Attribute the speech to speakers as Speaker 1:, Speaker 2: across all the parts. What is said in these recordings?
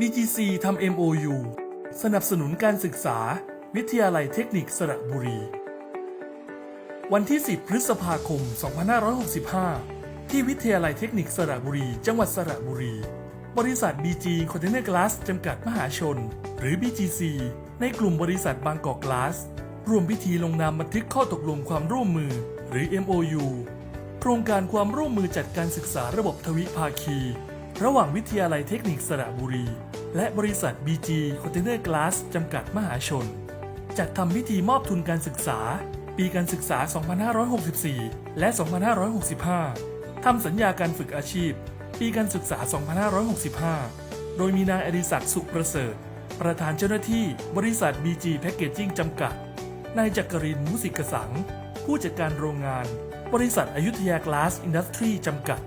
Speaker 1: BGC ทำ MOU สนับสนุนการศึกษา วิทยาลัยเทคนิคสระบุรี วันที่ 10 พฤษภาคม 2565 ที่วิทยาลัยเทคนิคสระบุรี จังหวัดสระบุรี บริษัท BG Container Glass จำกัดมหาชน หรือ BGC ในกลุ่มบริษัทบางกอกกลาสร่วมพิธีลงนามบันทึกข้อตกลงความร่วมมือ หรือ MOU โครงการความร่วมมือจัดการศึกษาระบบทวิภาคี ระหว่างวิทยาลัยเทคนิคสระบุรี และบริษัท BG Container Glass จำกัดมหาชน จัดทำพิธีมอบทุนการศึกษา ปีการศึกษา 2564 และ 2565 ทำสัญญาการฝึกอาชีพ ปีการศึกษา 2565 โดยมีนายอดิศักดิ์สุขประเสริฐ ประธานเจ้าหน้าที่บริษัท BG Packaging จำกัด นายจักรินมุสิกสัง ผู้จัดการโรงงาน บริษัทอยุธยากลาสอินดัสทรีจำกัด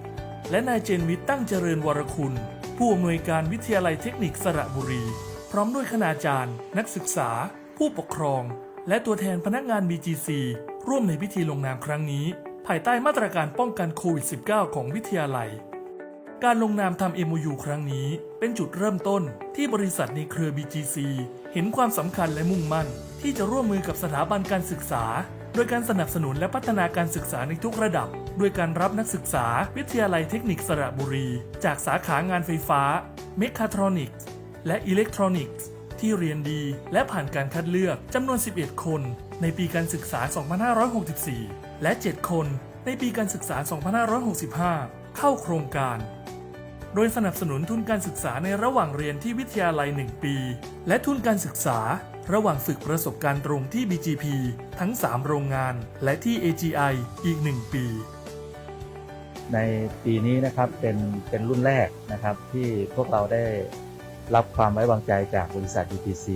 Speaker 1: และนายเจนวิทย์ตั้งเจริญวรคุณ ผู้อำนวยการวิทยาลัยเทคนิคสระบุรี พร้อมด้วยคณาจารย์ นักศึกษา ผู้ปกครอง และตัวแทนพนักงาน BGC ร่วมในพิธีลงนามครั้งนี้ ภายใต้มาตรการป้องกันโควิด -19 ของวิทยาลัย การลงนามทำ MOU ครั้งนี้ เป็นจุดเริ่มต้นที่บริษัทในเครือ BGC เห็นความสำคัญและมุ่งมั่น ที่จะร่วมมือกับสถาบันการศึกษา โดยการสนับสนุนและพัฒนาการศึกษาในทุกระดับ ด้วยการรับนักศึกษา วิทยาลัยเทคนิคสระบุรี จากสาขางานไฟฟ้า เมคาทรอนิกส์ และอิเล็กทรอนิกส์ ที่เรียนดีและผ่านการคัดเลือกจำนวน 11 คน ในปีการศึกษา 2564 และ 7 คนในปีการศึกษา 2565 เข้าโครงการ โดยสนับสนุนทุนการศึกษาในระหว่างเรียนที่วิทยาลัย 1 ปี และทุนการศึกษา ระหว่างฝึกประสบการณ์ตรงที่ BGP ทั้ง 3 โรงงาน และที่ AGI อีก 1 ปี
Speaker 2: ในปีนี้นะครับเป็นเป็นรุ่นแรกนะครับที่พวกเราได้รับความไว้วางใจจากบริษัท UTC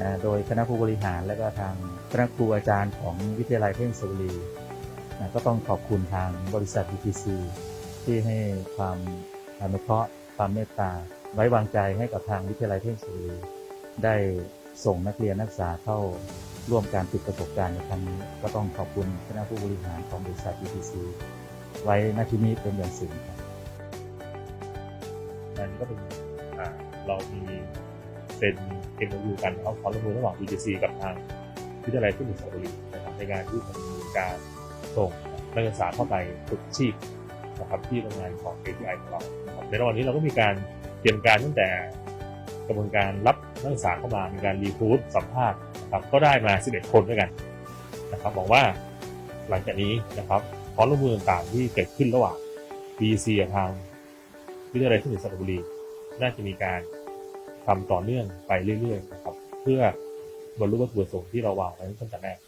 Speaker 2: นะโดยคณะผู้บริหารและก็ทางคณะครูอาจารย์ของวิทยาลัยเทคนิคสุรีนะก็ต้องขอบคุณทางบริษัท UTC ที่ให้ความอนุเคราะห์ความเมตตาไว้วางใจให้กับทางวิทยาลัยเทคนิคสุรีได้ ส่งนักเรียนนักศึกษาเข้าร่วมการฝึกประสบการณ์ในครั้งนี้ ก็ต้องขอบคุณคณะผู้บริหารของบริษัท UTC ไว้ณที่นี้เป็นอย่างสูงครับ
Speaker 3: นั่นก็เป็นอ่าเรามีเป็น MOU กันเอาความร่วมมือระหว่าง BGC กับทางวิทยาลัยเทคนิคสระบุรีนะครับในการที่จะมีการส่งนักศึกษาเข้าไปฝึกชีพนะครับที่โรงงานของ ATI ของเราในระหว่างนี้เราก็มีการเตรียมการตั้งแต่กระบวนการรับ นักศึกษาเข้ามามีการรีคูดสัมภาษณ์นะครับก็ได้มา 11 คนด้วยกันนะครับบอกว่าหลังจากนี้นะครับความร่วมมือต่างๆที่เกิดขึ้นระหว่าง B.C. กับทางวิทยาลัยเทคนิคสระบุรีน่าจะมีการทำต่อเนื่องไปเรื่อยๆนะครับเพื่อบรรลุวัตถุประสงค์ที่เราวางไว้ตั้งแต่แรก